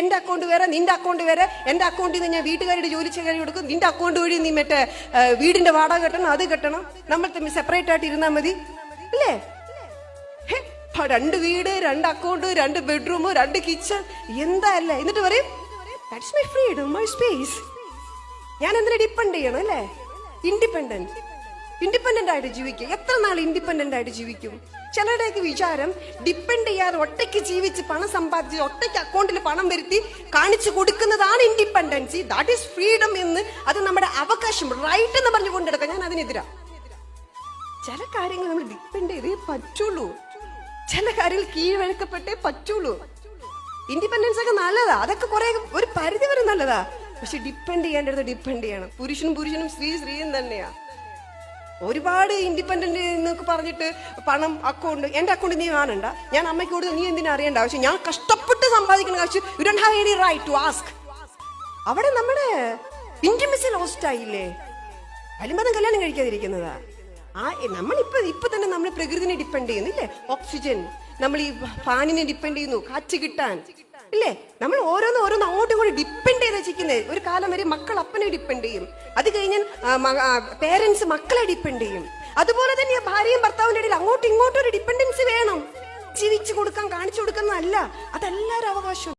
എന്റെ അക്കൗണ്ട് വേറെ നിന്റെ അക്കൗണ്ട് വേറെ. എന്റെ അക്കൗണ്ടിൽ നിന്ന് ഞാൻ വീട്ടുകാരുടെ ജോലി ചെയ്യാൻ കൊടുക്കും. നിന്റെ അക്കൗണ്ട് വഴി നീ മറ്റേ വീടിന്റെ വാടക കെട്ടണം അത് കെട്ടണം. നമ്മൾ തമ്മിൽ സെപ്പറേറ്റ് ആയിട്ട് ഇരുന്നാൽ മതി. അല്ലേ രണ്ട് വീട് രണ്ട് അക്കൗണ്ട് രണ്ട് ബെഡ്റൂം രണ്ട് കിച്ചൺ എന്താ അല്ലേ? എന്നിട്ട് പറയും ദാറ്റ്സ് മൈ മൈ സ്പേസ് ഞാൻ എന്തിനാ ഡിപ്പെൻഡ് ചെയ്യണം അല്ലേ? ഇൻഡിപെൻഡന്റ് ഇൻഡിപെൻഡന്റ് ആയിട്ട് ജീവിക്കുക എത്ര നാൾ ഇൻഡിപെൻഡന്റ് ആയിട്ട് ജീവിക്കും? ചിലരുടെയൊക്കെ വിചാരം ഡിപ്പെൻഡ് ചെയ്യാതെ ഒറ്റയ്ക്ക് ജീവിച്ച് പണം സമ്പാദിച്ച് ഒറ്റയ്ക്ക് അക്കൗണ്ടിൽ പണം വരുത്തി കാണിച്ചു കൊടുക്കുന്നതാണ് ഇൻഡിപെൻഡൻസി ദാറ്റ് ഈസ് ഫ്രീഡം എന്ന് അത് നമ്മുടെ അവകാശം റൈറ്റ് എന്ന് പറഞ്ഞു കൊണ്ടെടുക്കാം. ഞാൻ അതിനെതിരാ. ചില കാര്യങ്ങൾ നമ്മൾ ഡിപ്പെൻഡ് ചെയ്തേ പറ്റുള്ളൂ. ചില കാര്യങ്ങൾ കീഴ്വഴക്കപ്പെട്ടേ പറ്റുള്ളൂ. ഇൻഡിപെൻഡൻസ് ഒക്കെ നല്ലതാ. അതൊക്കെ കുറെ ഒരു പരിധി വരെ നല്ലതാ. പക്ഷെ ഡിപ്പെൻഡ് ചെയ്യേണ്ടത് ഡിപ്പെൻഡ് ചെയ്യണം. പുരുഷനും പുരുഷനും സ്ത്രീ സ്ത്രീയും തന്നെയാ. ഒരുപാട് ഇൻഡിപെൻഡന്റ് എന്നൊക്കെ പറഞ്ഞിട്ട് പണം അക്കൗണ്ട് എന്റെ അക്കൗണ്ട് നീ കാണണ്ട. ഞാൻ അമ്മയ്ക്ക് കൊടുത്ത് നീ എന്തിനാ അറിയേണ്ട ആവശ്യം? ഞാൻ കഷ്ടപ്പെട്ട് സമ്പാദിക്കുന്ന കാശ്. You don't have any right to ask അവിടെ നമ്മുടെ ഇന്റിമസി ലോസ്റ്റ് ആയില്ലേ? വലിമതം കല്യാണം കഴിക്കാതിരിക്കുന്നതാ. ആ നമ്മളിപ്പോ ഇപ്പൊ തന്നെ നമ്മൾ പ്രകൃതിനെ ഡിപ്പെൻഡ് ചെയ്യുന്നില്ലേ ഓക്സിജൻ നമ്മൾ ഈ ഫാനിനെ ഡിപ്പെൻഡ് ചെയ്യുന്നു കാറ്റ് കിട്ടാൻ. ഇല്ലേ? നമ്മൾ ഓരോന്ന് ഓരോന്ന് അങ്ങോട്ടും ഇങ്ങോട്ടും ഡിപ്പെൻഡ് ചെയ്ത് വെച്ചിരിക്കുന്നത് ഒരു കാലം വരെ മക്കൾ അപ്പനെ ഡിപ്പെൻഡ് ചെയ്യും. അത് കഴിഞ്ഞ് പേരൻസ് മക്കളെ ഡിപ്പെൻഡ് ചെയ്യും. അതുപോലെ തന്നെ ഭാര്യയും ഭർത്താവിന്റെ ഇടയിൽ അങ്ങോട്ടും ഇങ്ങോട്ടും ഒരു ഡിപ്പെൻഡൻസി വേണം. ജീവിച്ചു കൊടുക്കാൻ കാണിച്ചു കൊടുക്കുന്നതല്ല. അതെല്ലാവരും അവകാശം.